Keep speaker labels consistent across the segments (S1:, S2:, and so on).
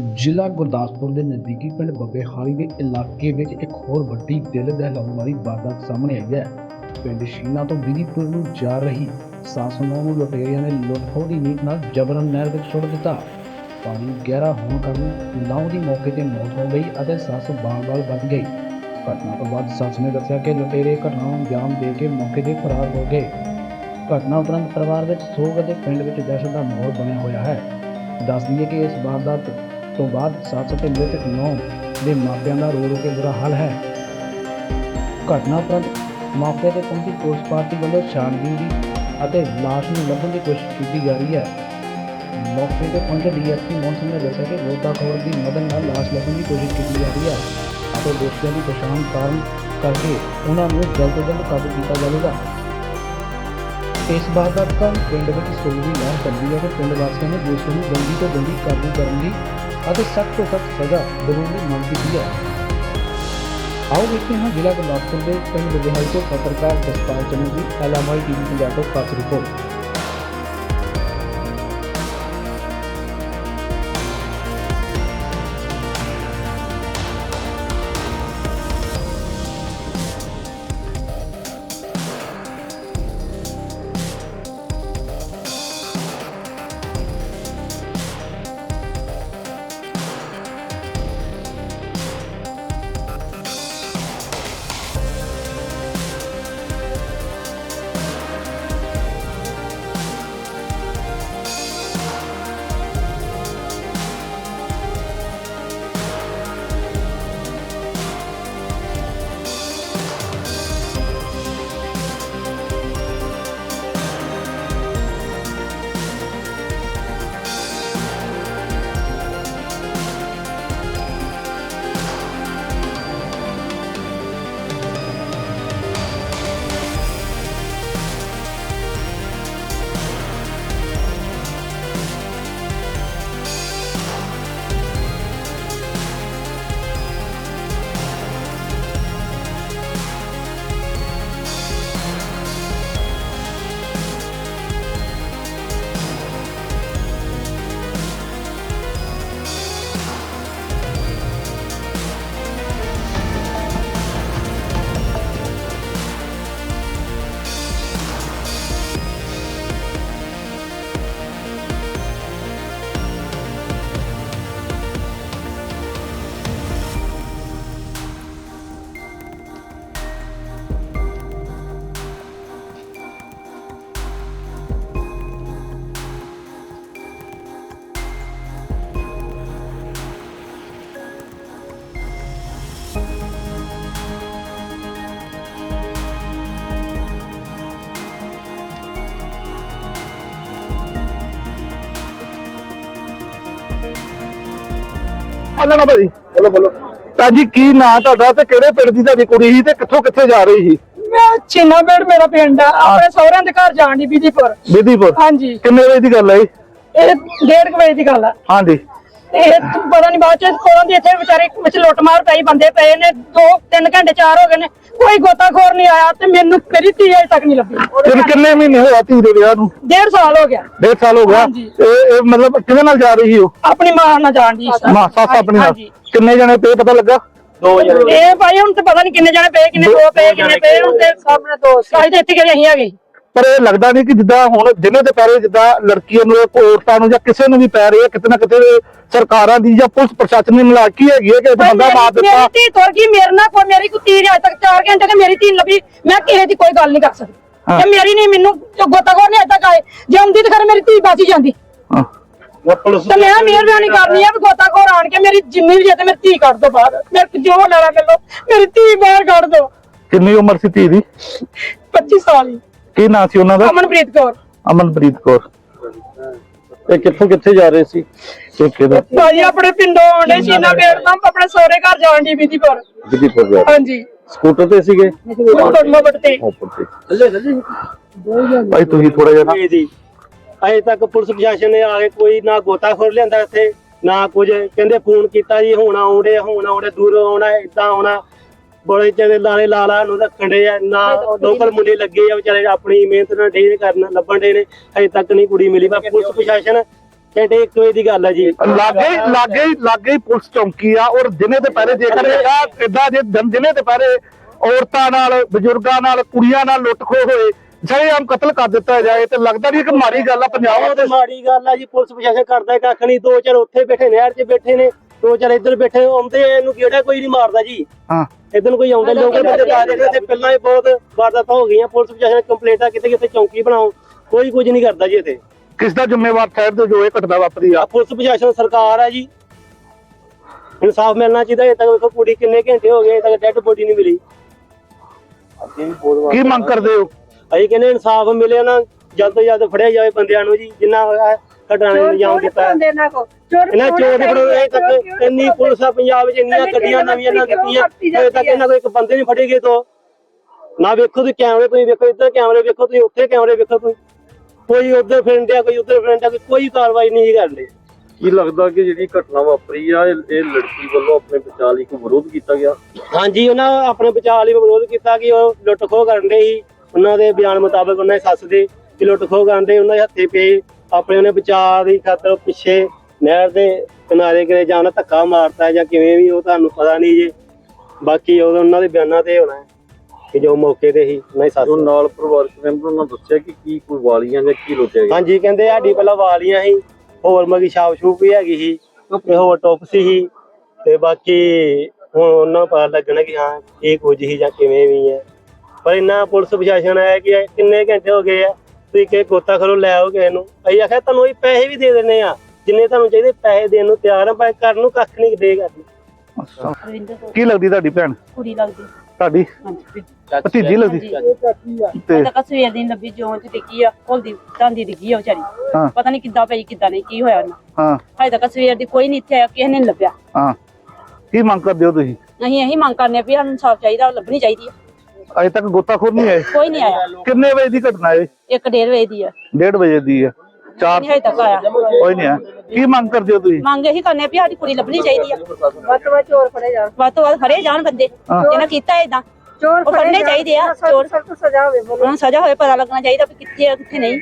S1: ਜ਼ਿਲ੍ਹਾ ਗੁਰਦਾਸਪੁਰ ਦੇ ਨਜ਼ਦੀਕੀ ਪਿੰਡ ਬੱਬੇਹਾਲੀ ਦੇ ਇਲਾਕੇ ਵਿੱਚ ਇੱਕ ਹੋਰ ਵੱਡੀ ਦਿਲ ਦਹਿਲਾਉਣ ਵਾਲੀ ਵਾਰਦਾਤ ਸਾਹਮਣੇ ਆਈ ਹੈ। ਪਿੰਡ ਸ਼ੀਨਾ ਤੋਂ ਵਿਧੀਪੁਰ ਨੂੰ ਜਾ ਰਹੀ ਸੱਸ ਨੂੰ ਲੁਟੇਰਿਆਂ ਨੇ ਲੁੱਟਖੋ ਦੀ ਨੀਤ ਨਾਲ ਜਬਰਨ ਨਹਿਰ ਵਿੱਚ ਸੁੱਟ ਦਿੱਤਾ। ਪਾਣੀ ਗਹਿਰਾ ਹੋਣ ਕਾਰਨ ਨਾਉ ਦੀ ਮੌਕੇ ਤੇ ਮੌਤ ਹੋ ਗਈ ਅਤੇ ਸੱਸ ਬਾਲ-ਬਾਲ ਬਚ ਗਈ। ਘਟਨਾ ਤੋਂ ਬਾਅਦ ਸੱਸ ਨੇ ਦੱਸਿਆ ਕਿ ਲੁਟੇਰੇ ਘਟਨਾ ਨੂੰ ਅੰਜਾਮ ਦੇ ਕੇ ਮੌਕੇ ਤੇ ਫਰਾਰ ਹੋ ਗਏ। ਘਟਨਾ ਉਪਰੰਤ ਪਰਿਵਾਰ ਵਿੱਚ ਸੋਗ ਅਤੇ ਪਿੰਡ ਵਿੱਚ ਦਹਿਸ਼ਤ ਦਾ ਮਾਹੌਲ ਬਣਿਆ ਹੋਇਆ ਹੈ। ਦੱਸ ਦਈਏ ਕਿ ਇਸ ਵਾਰਦਾਤ ਤੋਂ ਬਾਅਦ ਸੱਸ ਅਤੇ ਮ੍ਰਿਤਕ ਨੌ ਦੇ ਮਾਪਿਆਂ ਦਾ ਰੋ ਰੋ ਕੇ ਬੁਰਾ ਹਾਲ ਹੈ। ਘਟਨਾ ਉਪਰੰਤ ਮੌਕੇ ਤੇ ਪਹੁੰਚੀ ਪੁਲਿਸ ਪਾਰਟੀ ਵੱਲੋਂ ਛਾਣਬੀਨ ਦੀ ਅਤੇ ਲਾਸ਼ ਨੂੰ ਲੱਭਣ ਦੀ ਕੋਸ਼ਿਸ਼ ਕੀਤੀ ਜਾ ਰਹੀ ਹੈ। ਮੌਕੇ ਤੇ ਪਹੁੰਚੇ ਡੀਐਸਪੀ ਮੋਹਨ ਨੇ ਦੱਸਿਆ ਕਿ ਗੋਤਾਖੋਰ ਦੀ ਮਦਦ ਨਾਲ ਲਾਸ਼ ਲੱਭਣ ਦੀ ਕੋਸ਼ਿਸ਼ ਕੀਤੀ ਜਾ ਰਹੀ ਹੈ ਅਤੇ ਦੋਸ਼ੀਆਂ ਦੀ ਪਛਾਣ ਕਾਰਨ ਕਰਕੇ ਉਹਨਾਂ ਨੂੰ ਜਲਦ ਤੋਂ ਜਲਦ ਕਾਬੂ ਕੀਤਾ ਜਾਵੇਗਾ। ਇਸ ਵਾਰਦਾਤ ਕਾਰਨ ਪਿੰਡ ਵਿੱਚ ਸੋਗ ਦੀ ਲਹਿਰ ਚੱਲਦੀ ਹੈ ਤੇ ਪਿੰਡ ਵਾਸੀਆਂ ਨੇ ਦੋਸ਼ੀ ਨੂੰ ਜਲਦੀ ਤੋਂ ਜਲਦੀ ਕਾਬੂ ਕਰਨ ਦੀ ਅਤੇ ਸਖਤ ਤੋਂ ਸਖਤ ਸਜ਼ਾ ਦਿਵਾਉਣ ਦੀ ਮੰਗ ਕੀਤੀ ਹੈ। ਆਓ ਵੇਖਦੇ ਹਾਂ ਜ਼ਿਲ੍ਹਾ ਗੁਰਦਾਸਪੁਰ ਦੇ ਪਿੰਡ ਲੁਧਿਆਣਾ ਤੋਂ ਪੱਤਰਕਾਰ ਜਸਪਾਲ ਚੰਨੂ ਦੀ ਐਲਐਮਆਈ ਟੀਵੀ ਪੰਜਾਬ ਤੋਂ ਖਾਸ ਰਿਪੋਰਟ।
S2: ਨਾ ਭਾਜੀ ਬੋਲੋ ਬੋਲੋ। ਭਾਜੀ ਕੀ ਨਾਂ ਤੁਹਾਡਾ ਤੇ ਕਿਹੜੇ ਪਿੰਡ ਦੀ ਤੁਹਾਡੀ ਕੁੜੀ ਸੀ ਤੇ ਕਿੱਥੋਂ ਕਿੱਥੇ ਜਾ ਰਹੀ ਸੀ?
S3: ਮੈਂ ਚੀਨਾਬੇੜ ਮੇਰਾ ਪਿੰਡ ਆ। ਆਪਣੇ ਸਹੁਰਿਆਂ ਦੇ ਘਰ ਜਾਣ ਦੀ ਬੀਦੀਪੁਰ।
S2: ਵਿਧੀਪੁਰ
S3: ਹਾਂਜੀ।
S2: ਕਿੰਨੇ ਵਜੇ ਦੀ ਗੱਲ ਹੈ ਜੀ?
S3: ਇਹ ਡੇਢ ਕੁ ਵਜੇ ਦੀ ਗੱਲ ਆ।
S2: ਹਾਂਜੀ।
S3: ਤੇ ਇਹ ਪਤਾ ਨਹੀਂ ਬਾਅਦ ਚ ਕੋਲੋਂ ਦੀ ਇੱਥੇ ਵਿਚਾਰੇ ਵਿੱਚ ਲੁੱਟ ਮਾਰ ਪਈ ਬੰਦੇ ਪਏ ਨੇ ਦੋ ਤਿੰਨ ਘੰਟੇ ਚਾਰ ਹੋ ਗਏ ਨੇ ਕੋਈ ਗੋਤਾਖੋਰ ਨਹੀਂ ਆਇਆ ਤੇ ਮੈਨੂੰ ਮੇਰੀ ਧੀ ਅਜੇ ਤੱਕ ਨਹੀਂ ਲੱਭੀ।
S2: ਤੇ ਕਿੰਨੇ ਮਹੀਨੇ ਹੋਇਆ ਧੀ ਦੇ ਵਿਆਹ ਨੂੰ?
S3: ਡੇਢ ਸਾਲ ਹੋ ਗਿਆ।
S2: ਡੇਢ ਸਾਲ ਹੋ ਗਿਆ।
S3: ਹਾਂਜੀ।
S2: ਇਹ ਇਹ ਮਤਲਬ ਕਿਹਦੇ ਨਾਲ ਜਾ ਰਹੀ ਸੀ ਉਹ?
S3: ਆਪਣੀ ਮਾਂ ਨਾਲ ਜਾਣ ਦੀ
S2: ਮਾਂ ਸੱਸ ਆਪਣੀ ਨਾਲ?
S3: ਹਾਂਜੀ।
S2: ਕਿੰਨੇ ਜਣੇ ਪਏ ਪਤਾ ਲੱਗਾ?
S3: ਇਹ ਭਾਈ ਹੁਣ ਤੇ ਪਤਾ ਨਹੀਂ ਕਿੰਨੇ ਜਣੇ ਪਏ ਕਿੰਨੇ ਦੋ ਪਏ ਕਿੰਨੇ ਪਏ ਹੁਣ ਤੇ ਸਾਹਮਣੇ ਦੋ ਸਾਈ ਤੇ ਇੱਥੇ ਕਿਹੜੇ ਅਸੀਂ ਹੈਗੇ
S2: ਪਰ ਇਹ ਲੱਗਦਾ ਨਹੀਂ ਕਿ ਜਿੱਦਾਂ ਹੁਣ ਜਿਹਨਾਂ ਦੇ ਪੈਰੇ ਜਿੱਦਾਂ ਲੜਕੀਆਂ ਨੂੰ ਔਰਤਾਂ ਨੂੰ ਜਾਂ ਕਿਸੇ ਨੂੰ ਵੀ ਪੈ ਰਹੀ ਹੈ ਕਿਤੇ ਨਾ ਕਿਤੇ ਸਰਕਾਰਾਂ ਦੀ ਜਾਂ ਪੁਲਿਸ ਪ੍ਰਸ਼ਾਸਨ ਦੀ ਮਲਾਕੀ ਹੈਗੀ ਹੈ ਕਿ ਇਹ ਬੰਦਾ ਮਾਰ
S3: ਮੇਰੀ
S2: ਦਿੱਤਾ।
S3: ਧੀ ਤੁਰ ਗਈ ਮੇਰੇ ਨਾਲ ਕੋਈ ਮੇਰੀ ਕੋਈ ਧੀ ਅਜੇ ਤੱਕ 4 ਘੰਟੇ ਤੇ ਮੇਰੀ ਧੀ ਲੱਭੀ। ਮੈਂ ਕਿਸੇ ਦੀ ਕੋਈ ਗੱਲ ਨਹੀਂ ਕਰ ਸਕਦੀ।
S2: ਹਾਂ।
S3: ਜੇ ਮੇਰੀ ਨਹੀਂ ਮੈਨੂੰ ਗੋਤਾਖੋਰ ਨੇ ਅਜੇ ਤੱਕ ਆਏ। ਜੇ ਆਉਂਦੀ ਤਾਂ ਖਰ ਮੇਰੀ ਧੀ ਬਾਜੀ ਜਾਂਦੀ।
S2: ਹਾਂ।
S3: ਤੇ ਮੈਂ ਮਿਹਰਬਾਨੀ ਕਰਨੀ ਆ ਵੀ ਗੋਤਾਖੋਰ ਆਣ ਕੇ ਮੇਰੀ ਜਿੰਨੀ ਵੀ ਜੇ ਤੇ ਮੇਰੀ ਧੀ ਕੱਢ ਦੋ ਬਾਹਰ। ਮੇਰੇ ਜੋ ਲੈਣਾ ਲੈ ਲਓ ਮੇਰੀ ਧੀ ਬਾਹਰ ਕੱਢ ਦੋ।
S2: ਕਿੰਨੀ ਉਮਰ ਸੀ ਧੀ ਦੀ?
S3: 25 ਸਾਲ ਹੀ।
S2: ਕੀ ਨਾਂ ਸੀ ਉਹਨਾਂ ਦਾ?
S3: ਅਮਨਪ੍ਰੀਤ ਕੌਰ।
S2: ਅਮਨਪ੍ਰੀਤ ਕੌਰ। ਇਹ ਕਿੱਥੋਂ ਕਿੱਥੇ ਜਾ ਰਹੇ ਸੀ? ਠੇਕੇ ਦਾ
S3: ਭਾਜੀ ਆਪਣੇ ਪਿੰਡੋਂ ਆਉਂਦੇ ਸੀਨਾ ਬੇੜ ਤੋਂ ਆਪਣੇ ਸਹੁਰੇ ਘਰ ਜਾਣ ਦੀ ਵਿਧੀਪੁਰ
S2: ਵਿਧੀਪੁਰ ਜਾ
S3: ਹਾਂਜੀ।
S2: ਸਕੂਟਰ ਤੇ ਸੀਗੇ?
S3: ਮੋਬਟ ਤੇ
S2: ਉੱਪਰ ਤੇ। ਭਾਈ ਤੁਸੀਂ ਥੋੜਾ ਜਿਹਾ ਨਾ
S4: ਜੀ ਅਜੇ ਤੱਕ ਪੁਲਿਸ ਪ੍ਰਸ਼ਾਸਨ ਨੇ ਆ ਕੇ ਕੋਈ ਨਾ ਗੋਤਾਖੋਰ ਲਿਆਂਦਾ ਇੱਥੇ ਨਾ ਕੁਝ। ਕਹਿੰਦੇ ਫੋਨ ਕੀਤਾ ਜੀ ਹੁਣ ਆਉਂਦੇ ਹੁਣ ਆਉਂਦੇ ਦੂਰੋਂ ਆਉਣਾ ਇਦਾਂ ਆਉਣਾ। ਬੜੇ ਚੰਗੇ ਲਾਲੇ ਲਾਲਾ ਨੂੰ ਰੱਖਣ ਦੇ ਆ ਨਾ ਲੋਕਲ ਮੁੰਡੇ ਲੱਗੇ ਆ ਵਿਚਾਰੇ ਆਪਣੀ ਮਿਹਨਤ ਨਾਲ ਢੇਰ ਕਰਨ ਲੱਭਣ ਦੇ ਨੇ ਅਜੇ ਤੱਕ ਨਹੀਂ ਕੁੜੀ ਮਿਲੀ। ਪਰ ਪੁਲਿਸ ਪ੍ਰਸ਼ਾਸਨ ਘੰਟੇ 1 ਵਜੇ ਦੀ ਗੱਲ ਹੈ ਜੀ।
S2: ਲਾਗੇ ਲਾਗੇ ਲਾਗੇ ਪੁਲਿਸ ਚੌਂਕੀ ਆ ਔਰ ਦਿਨੇ ਦੁਪਹਿਰੇ ਜੇਕਰ ਇਦਾਂ ਜੇ ਦਿਨ- ਦਿਨੇ ਦੁਪਹਿਰੇ ਔਰਤਾਂ ਨਾਲ ਬਜ਼ੁਰਗਾਂ ਨਾਲ ਕੁੜੀਆਂ ਨਾਲ ਲੁੱਟ ਖੋਹ ਹੋਏ ਆਮ ਕਤਲ ਕਰ ਦਿੱਤਾ ਜਾਏ ਤੇ ਲੱਗਦਾ ਨਹੀਂ ਕਿ ਮਾੜੀ ਗੱਲ ਆ ਪੰਜਾਬ
S4: ਤੇ ਮਾੜੀ ਗੱਲ ਆ ਜੀ ਪੁਲਿਸ ਪ੍ਰਸ਼ਾਸਨ ਕਰਦਾ ਕੱਖ ਨਹੀਂ ਦੋ ਚਾਰ ਉੱਥੇ ਬੈਠੇ ਨਹਿਰ 'ਚ ਬੈਠੇ ਨੇ ਦੋ ਚਾਰ ਇੱਧਰ ਬੈਠੇ ਆਉਂਦੇ ਆ, ਇਹਨੂੰ ਕਿਹੜਾ ਕੋਈ ਨਹੀਂ ਮਾਰਦਾ ਜੀ।
S2: ਹਾਂ।
S4: ਇੱਧਰ ਨੂੰ ਕੋਈ ਆਉਂਦੇ ਲੋਕ ਬੰਦੇ ਪਹਿਲਾਂ ਹੀ ਬਹੁਤ ਵਾਰਦਾਤਾਂ ਹੋ ਗਈਆਂ ਪੁਲਿਸ ਪ੍ਰਸ਼ਾਸਨ ਕੰਪਲੇਂਟਾਂ ਕਿਤੇ ਕਿਤੇ ਚੌਂਕੀ ਬਣਾਓ ਕੋਈ ਕੁਝ ਨਹੀਂ ਕਰਦਾ ਜੀ ਇੱਥੇ।
S2: ਕਿਸ ਦਾ ਜ਼ਿੰਮੇਵਾਰ ਠਹਿਰਦੇ ਹੋ ਜੋ ਇਹ ਘਟਨਾ ਵਾਪਰੀ ਆ?
S4: ਪੁਲਿਸ ਪ੍ਰਸ਼ਾਸਨ ਸਰਕਾਰ ਆ ਜੀ। ਇਨਸਾਫ ਮਿਲਣਾ ਚਾਹੀਦਾ ਇਹ ਤੱਕ ਵੇਖੋ ਕੁੜੀ ਕਿੰਨੇ ਘੰਟੇ ਹੋ ਗਏ ਤੱਕ ਡੈੱਡ ਬੋਡੀ ਨਹੀਂ ਮਿਲੀ।
S2: ਕੀ ਮੰਗ ਕਰਦੇ ਹੋ?
S4: ਅਸੀਂ ਕਹਿੰਦੇ ਇਨਸਾਫ ਮਿਲੇ ਨਾ ਜਲਦ ਤੋਂ ਜਲਦ ਫੜਿਆ ਜਾਵੇ ਬੰਦਿਆਂ ਨੂੰ ਜੀ ਜਿੰਨਾ ਹੋਇਆ ਘਟਨਾ ਨੇ ਇਲਜ਼ਾਮ ਕੀਤਾ ਹੈ। ਇਹਨਾਂ ਚੋਰ ਨੇ ਫੜੋ ਅਜੇ ਤੱਕ ਇੰਨੀ ਪੁਲਿਸ ਆ ਪੰਜਾਬ ਵਿੱਚ ਇੰਨੀਆਂ ਗੱਡੀਆਂ ਨਵੀਆਂ ਨਾ ਦਿੱਤੀਆਂ। ਅਜੇ ਤੱਕ ਇਹਨਾਂ ਕੋਈ ਇੱਕ ਬੰਦੇ ਨਹੀਂ ਫੜੇ ਗਏ ਤੋਂ। ਨਾ ਵੇਖੋ ਤੁਸੀਂ ਕੈਮਰੇ ਤੁਸੀਂ ਵੇਖੋ ਇੱਧਰ ਕੈਮਰੇ ਵੇਖੋ ਤੁਸੀਂ ਉੱਥੇ ਕੈਮਰੇ ਵੇਖੋ ਤੁਸੀਂ। ਕੋਈ ਉੱਧਰ ਫਿਰਦਿਆ ਕੋਈ ਉੱਧਰ ਫਿਰਦਿਆ ਕੋਈ ਕੋਈ ਕਾਰਵਾਈ ਨਹੀਂ ਕਰ ਰਹੀ।
S5: ਕੀ ਲੱਗਦਾ ਕਿ ਜਿਹੜੀ ਘਟਨਾ ਵਾਪਰੀ ਆ ਇਹ ਇਹ ਲੜਕੀ ਵੱਲੋਂ ਆਪਣੇ ਬਚਾਅ ਲਈ ਕੋਈ ਵਿਰੋਧ ਕੀਤਾ ਗਿਆ?
S4: ਹਾਂਜੀ ਉਹਨਾਂ ਆਪਣੇ ਬਚਾਅ ਲਈ ਵਿਰੋਧ ਕੀਤਾ ਕਿ ਉਹ ਲੁੱਟ ਖੋਹ ਕਰਨ ਦੇ ਸੀ। ਉਹਨਾਂ ਦੇ ਬਿਆਨ ਮੁਤਾਬਕ ਉਹਨਾਂ ਦੀ ਸੱਸ ਦੇ ਕਿ ਲੁੱਟ ਖੋਹ ਕਰਨ ਦੇ ਉਹਨਾਂ ਦੇ ਹੱਥੇ ਪਏ। ਆਪਣੇ ਉਹਨੇ ਬਚਾਅ ਦੀ ਖਾਤਰ ਪਿੱਛੇ ਨਹਿਰ ਦੇ ਕਿਨਾਰੇ ਕਿਤੇ ਜਾਣਾ ਧੱਕਾ ਮਾਰਤਾ ਜਾਂ ਕਿਵੇਂ ਵੀ ਉਹ ਤੁਹਾਨੂੰ ਪਤਾ ਨਹੀਂ ਜੀ। ਬਾਕੀ ਉਹ ਉਹਨਾਂ ਦੇ ਬਿਆਨਾਂ ਤੇ ਹੋਣਾ ਕਿ ਜੋ ਮੌਕੇ ਤੇ ਹੀ ਦੀ ਸੱਸ
S5: ਜੋ ਨਾਲ ਪਰਿਵਾਰਕ ਮੈਂਬਰ ਉਹਨਾਂ ਦੱਸਿਆ ਕਿ ਕੀ ਕੋਈ ਵਾਲੀਆਂ ਜਾਂ ਕੀ ਲੁੱਟਿਆ ਗਿਆ?
S4: ਹਾਂਜੀ ਕਹਿੰਦੇ ਸਾਡੀ ਪਹਿਲਾਂ ਵਾਲੀਆਂ ਸੀ ਹੋਰ ਮਗੀ ਛਾਪ ਛੂਪ ਵੀ ਹੈਗੀ ਸੀ ਤੇ ਹੋਰ ਟੋਪ ਸੀ ਤੇ ਬਾਕੀ ਹੁਣ ਉਹਨਾਂ ਨੂੰ ਪਤਾ ਲੱਗਣਾ ਕਿ ਹਾਂ ਇਹ ਕੁਝ ਹੀ ਜਾਂ ਕਿਵੇਂ ਵੀ ਹੈ। ਪਰ ਇੰਨਾ ਪੁਲਿਸ ਪ੍ਰਸ਼ਾਸਨ ਆਇਆ ਕਿ ਕਿੰਨੇ ਘੰਟੇ ਹੋ ਗਏ ਆ ਤੁਸੀਂ ਕਿ ਗੋਤਾ ਖਰੋ ਲੈ ਆਓ ਕਿਸੇ ਨੂੰ। ਅਸੀਂ ਆਖਿਆ ਤੁਹਾਨੂੰ ਇਹ ਪੈਸੇ ਵੀ ਦੇ ਦਿੰਨੇ ਆ ਜਿੰਨੇ ਤੁਹਾਨੂੰ ਚਾਹੀਦੇ ਪੈਸੇ ਦੇਣ ਨੂੰ ਤਿਆਰ ਆ ਪਰ ਕਰਨ ਨੂੰ ਕੱਖ ਨਹੀਂ ਦੇਗਾ
S6: ਰਵਿੰਦਰ ਕੌਰ।
S2: ਕੀ ਲੱਗਦੀ ਤੁਹਾਡੀ ਭੈਣ?
S6: ਕੁੜੀ ਲੱਗਦੀ।
S2: ਤੁਹਾਡੀ?
S6: ਹਾਂਜੀ
S2: ਭਤੀਜੀ ਲੱਗਦੀ? ਤੇ
S6: ਤਾਂ ਸਵੇਰ ਦੀ ਲੱਭੀ ਜੋਂ ਚ ਡਿੱਗੀ ਆ ਕੁਲਦੀ ਟਾਂਦੀ ਡਿੱਗੀ ਆ ਵਿਚਾਰੀ।
S2: ਹਾਂ।
S6: ਪਤਾ ਨਹੀਂ ਕਿੱਦਾਂ ਪਈ ਕਿੱਦਾਂ ਨਹੀਂ ਕੀ ਹੋਇਆ ਉਹਨਾਂ।
S2: ਹਾਂ।
S6: ਹਜੇ ਤੱਕ ਸਵੇਰ ਦੀ ਕੋਈ ਨਹੀਂ ਇੱਥੇ ਆਇਆ ਕਿਸੇ ਨੇ ਨੀ ਲੱਭਿਆ।
S2: ਹਾਂ। ਕੀ ਮੰਗ ਕਰਦੇ ਹੋ ਤੁਸੀਂ?
S6: ਅਸੀਂ ਇਹੀ ਮੰਗ ਕਰਨੇ ਆ ਵੀ ਸਾਨੂੰ ਇਨਸਾਫ ਚਾਹੀਦਾ ਲੱਭਣੀ ਚਾਹੀਦੀ ਆ।
S2: ਅਜੇ ਤੱਕ ਗੋਤਾਖੋਰ ਨਹੀਂ ਆਏ।
S6: ਕੋਈ ਨਹੀਂ ਆਇਆ।
S2: ਕਿੰਨੇ ਵਜੇ ਦੀ ਘਟਨਾ ਹੈ
S6: ਇੱਕ ਡੇਢ ਵਜੇ ਦੀ ਆ।
S2: 1:30 ਵਜੇ ਦੀ ਹੈ 4
S6: ਨਹੀਂ ਹਜੇ ਤੱਕ ਆਇਆ।
S2: ਕੋਈ ਨਹੀਂ ਹੈ ਕੀ ਮੰਗ ਕਰਦੇ ਹੋ ਤੁਸੀਂ?
S6: ਮੰਗ ਇਹੀ ਕਰਨੇ ਆ ਵੀ ਸਾਡੀ ਕੁੜੀ ਲੱਭਣੀ ਚਾਹੀਦੀ ਆ।
S7: ਵੱਧ ਤੋਂ ਵੱਧ ਚੋਰ ਫੜੇ ਜਾਣ।
S6: ਵੱਧ ਤੋਂ ਵੱਧ ਫੜੇ ਜਾਣ ਬੰਦੇ।
S2: ਹਾਂ।
S6: ਜਿਹਨਾਂ ਕੀਤਾ ਏਦਾਂ
S7: ਚੋਰ
S6: ਫੜਨੇ ਚਾਹੀਦੇ ਆ ਚੋਰ।
S7: ਸਖਤ ਸਜ਼ਾ ਹੋਵੇ
S6: ਉਹਨਾਂ ਨੂੰ ਸਜ਼ਾ ਹੋਏ ਪਤਾ ਲੱਗਣਾ ਚਾਹੀਦਾ ਵੀ ਕਿੱਥੇ ਆ ਕਿੱਥੇ ਨਹੀਂ।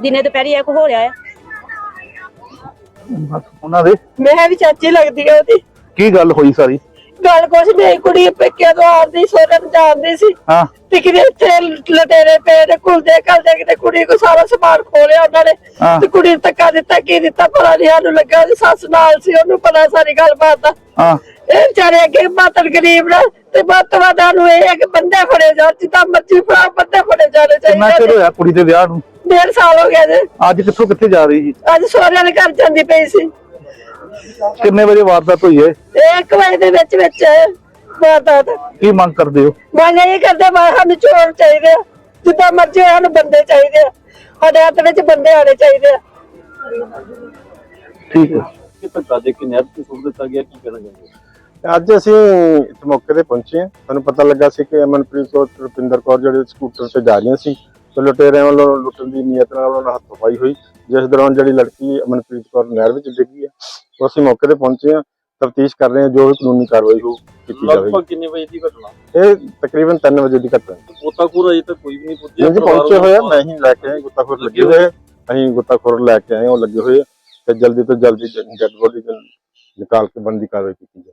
S6: ਦਿਨੇ ਦੁਪਹਿਰੀ ਇਹ ਕੋ ਹੋ ਰਿਹਾ ਆ
S2: ਉਹਨਾਂ ਦੇ।
S7: ਮੈਂ ਵੀ ਚਾਚੀ ਲੱਗਦੀ ਆ ਉਹਦੀ।
S2: ਕੀ ਗੱਲ ਹੋਈ ਸਾਰੀ?
S7: ਗੱਲ ਕੁਛ ਨਹੀਂ ਕੁੜੀ ਪੇਕਿਆਂ ਤੋਂ ਆਉਂਦੀ ਸੋਹਰੇ ਨੂੰ ਜਾਂਦੀ ਸੀ।
S2: ਹਾਂ।
S7: ਤੇ ਕਿਤੇ ਇੱਥੇ ਲਟੇਰੇ ਪਏ ਨੇ ਕੁਲਦੇ ਕਰਦੇ ਕਿਤੇ ਕੁੜੀ ਕੋ ਸਾਰਾ ਸਮਾਨ ਖੋਲਿਆ ਉਹਨਾਂ ਨੇ।
S2: ਹਾਂ।
S7: ਤੇ ਕੁੜੀ ਨੂੰ ਧੱਕਾ ਦਿੱਤਾ ਕੀ ਦਿੱਤਾ ਪਤਾ ਨਹੀਂ ਸਾਨੂੰ ਲੱਗਾ ਉਹਦੀ ਸੱਸ ਨਾਲ ਸੀ ਉਹਨੂੰ ਪਤਾ ਸਾਰੀ ਗੱਲ ਬਾਤ ਦਾ।
S2: ਹਾਂ।
S7: ਇਹ ਵਿਚਾਰੇ ਅੱਗੇ ਮਾਤਰ ਗਰੀਬ ਨੇ ਤੇ ਬਾਤਵਾਦਾਂ ਨੂੰ ਇਹ ਹੈ ਕਿ ਬੰਦੇ ਫੜੇ ਜਾਣ ਜਿੱਦਾਂ ਮਰਜ਼ੀ ਫੜਾ ਬੰਦੇ ਫੜੇ ਜਾਣੇ
S2: ਕਿੰਨਾ ਚਿਰ
S7: ਚਾਹੀਦੇ ਨੇ।
S2: ਹੋਇਆ ਕੁੜੀ ਦੇ ਵਿਆਹ ਨੂੰ?
S7: ਡੇਢ ਸਾਲ ਹੋ ਗਏ ਨੇ
S2: ਅੱਜ ਕਿੱਥੋਂ ਕਿੱਥੇ ਜਾ ਰਹੀ ਸੀ?
S7: ਅੱਜ ਸੋਹਰਿਆਂ ਦੇ ਘਰ ਜਾਂਦੀ ਪਈ ਸੀ।
S2: ਕਿੰਨੇ ਵਜੇ ਵਾਰਦਾਤ ਹੋਈ ਹੈ?
S7: ਇਹ ਇੱਕ ਵਜੇ ਦੇ ਵਿੱਚ ਵਿੱਚ ਵਾਰਦਾਤ।
S2: ਕੀ ਮੰਗ ਕਰਦੇ ਹੋ?
S7: ਮੰਗ ਇਹ ਕਰਦੇ ਬਾਹਰ ਸਾਨੂੰ ਚੋਰ ਚਾਹੀਦੇ ਆ। ਜਿੱਦਾਂ ਮਰਜ਼ੀ ਹੋਇਆ ਸਾਨੂੰ ਬੰਦੇ ਚਾਹੀਦੇ ਆ। ਸਾਡੇ ਹੱਥ ਵਿੱਚ ਬੰਦੇ ਆਣੇ ਚਾਹੀਦੇ ਆ।
S2: ਠੀਕ ਹੈ।
S5: ਕਿ ਧੱਕਾ ਦੇ ਕੇ ਨਹਿਰ ਤੇ ਸੁੱਟ ਦਿੱਤਾ ਗਿਆ ਕੀ ਕਹਿਣਾ ਚਾਹੁੰਦੇ ਹੋ?
S8: ਅੱਜ ਅਸੀਂ ਇਸ ਮੌਕੇ ਤੇ ਪਹੁੰਚੇ ਹਾਂ। ਸਾਨੂੰ ਪਤਾ ਲੱਗਾ ਸੀ ਕਿ ਅਮਨਪ੍ਰੀਤ ਕੌਰ ਤੇ ਰੁਪਿੰਦਰ ਕੌਰ ਜਿਹੜੇ ਸਕੂਟਰ ਤੇ ਜਾ ਰਹੀਆਂ ਸੀ ਤੇ ਲੁਟੇਰਿਆਂ ਵੱਲੋਂ ਲੁੱਟਣ ਦੀ ਨੀਅਤ ਨਾਲ ਉਹਨਾਂ ਹੱਥੋਂ ਪਾਈ ਹੋਈ। ਜਿਸ ਦੌਰਾਨ ਜਿਹੜੀ ਲੜਕੀ ਅਮਨਪ੍ਰੀਤ ਕੌਰ ਨਹਿਰ ਵਿੱਚ ਡਿੱਗੀ ਹੈ ਉਹ ਅਸੀਂ ਮੌਕੇ ਤੇ ਪਹੁੰਚੇ ਹਾਂ ਤਫਤੀਸ਼ ਕਰ ਰਹੇ ਹਾਂ ਜੋ ਵੀ ਕਾਨੂੰਨੀ ਕਾਰਵਾਈ ਹੋ ਕੀਤੀ ਜਾਵੇਗੀ।
S5: ਲਗਭਗ ਕਿੰਨੇ ਵਜੇ ਦੀ ਘਟਨਾ?
S8: ਇਹ ਤਕਰੀਬਨ 3 ਵਜੇ ਦੀ ਘਟਨਾ
S5: ਗੋਤਾਖੋਰ ਅਜੇ ਤੱਕ ਕੋਈ ਵੀ ਨਹੀਂ ਪੁੱਜਿਆ
S8: ਜੀ ਪਹੁੰਚੇ ਹੋਏ ਆ ਮੈਂ ਹੀ ਲੈ ਕੇ ਆਇਆ ਗੁੱਤਾਖੋਰ ਲੱਗੇ ਹੋਏ। ਅਸੀਂ ਗੁੱਤਾਖੋਰ ਲੈ ਕੇ ਆਏ ਉਹ ਲੱਗੇ ਹੋਏ ਤੇ ਜਲਦੀ ਤੋਂ ਜਲਦੀ ਡੈਡ ਬੋਡੀ ਨਿਕਾਲ ਕੇ ਬਣਦੀ ਕਾਰਵਾਈ ਕੀਤੀ ਜਾਵੇ।